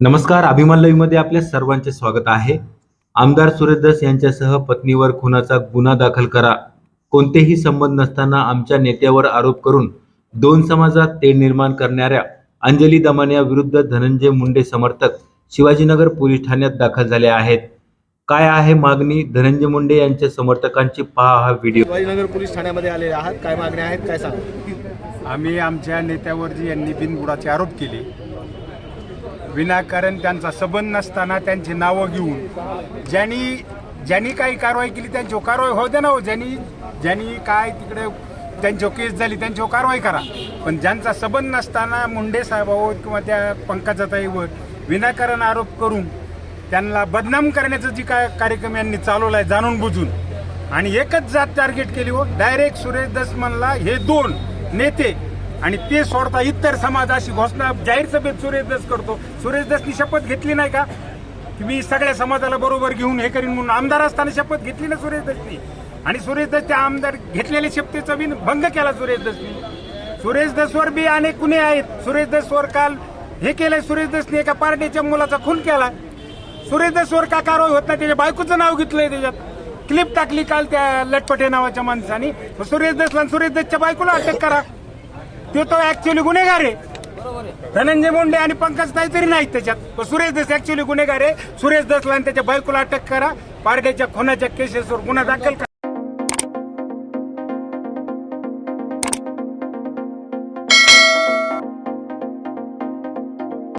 नमस्कार अभिमानमध्ये आपल्या सर्वांचे स्वागत आहे. आमदार सुरेश दस यांच्यासह पत्नीवर खुनाचा गुन्हा दाखल करा. कोणतेही संबंध नसताना आमच्या नेत्यावर आरोप करून दोन समाजात तेढ निर्माण करणाऱ्या अंजली दमानिया विरुद्ध धनंजय मुंडे समर्थक शिवाजीनगर पोलीस ठाण्यात दाखल झाले आहेत. काय आहे मागणी? धनंजय मुंडे यांच्या समर्थकांची पहा हा व्हिडिओ. शिवाजीनगर पोलीस ठाण्यामध्ये आलेले आहात. काय मागण्या आहेत? काय सांगा? आम्ही आमच्या नेत्यावर जी यांनी बिनबुडाचे आरोप केले विनाकारण त्यांचा संबंध नसताना त्यांची नावं घेऊन. ज्यांनी ज्यांनी काही कारवाई केली त्यांच्यावर कारवाई होऊ दे ना हो ज्यांनी ज्यांनी काय तिकडे त्यांच्यावर केस झाली त्यांच्यावर कारवाई करा. पण ज्यांचा संबंध नसताना मुंडे साहेबावर किंवा त्या पंकजाताईवर विनाकारण आरोप करून त्यांना बदनाम करण्याचा जी काय कार्यक्रम यांनी चालवला आहे जाणून बुजून. आणि एकच जात टार्गेट केली हो डायरेक्ट सुरेश दसमनला हे दोन नेते आणि ते सोडता इतर समाज अशी घोषणा जाहीर सभेत सुरेश दस करतो. सुरेश दसनी शपथ घेतली नाही का? की मी सगळ्या समाजाला बरोबर घेऊन हे करीन म्हणून आमदार असताना शपथ घेतली ना सुरेश दसनी? आणि सुरेश दस त्या आमदार घेतलेल्या शपथेचा बिन भंग केला सुरेश दसनी. सुरेश दसवर बी अनेक गुन्हे आहेत. सुरेश दसवर काल हे केलंय. सुरेश दसने एका पार्टीच्या मुलाचा खून केला. सुरेश दसवर का कारवाई होत नाही? त्याच्या बायकोचं नाव घेतलंय त्याच्यात. क्लिप टाकली काल त्या लटपटे नावाच्या माणसाने. मग सुरेश दसला आणि सुरेश दसच्या बायकोला अटक करा. तो तो ऍक्च्युअली गुन्हेगार आहे. धनंजय मुंडे आणि पंकज ताई तरी नाहीत त्याच्यात. सुरेश दस ऍक्च्युली गुन्हेगार आहे. सुरेश दसला आणि त्याच्या बायकोला अटक करा. पारड्याच्या खुनाच्या केसेसवर गुन्हा दाखल करा.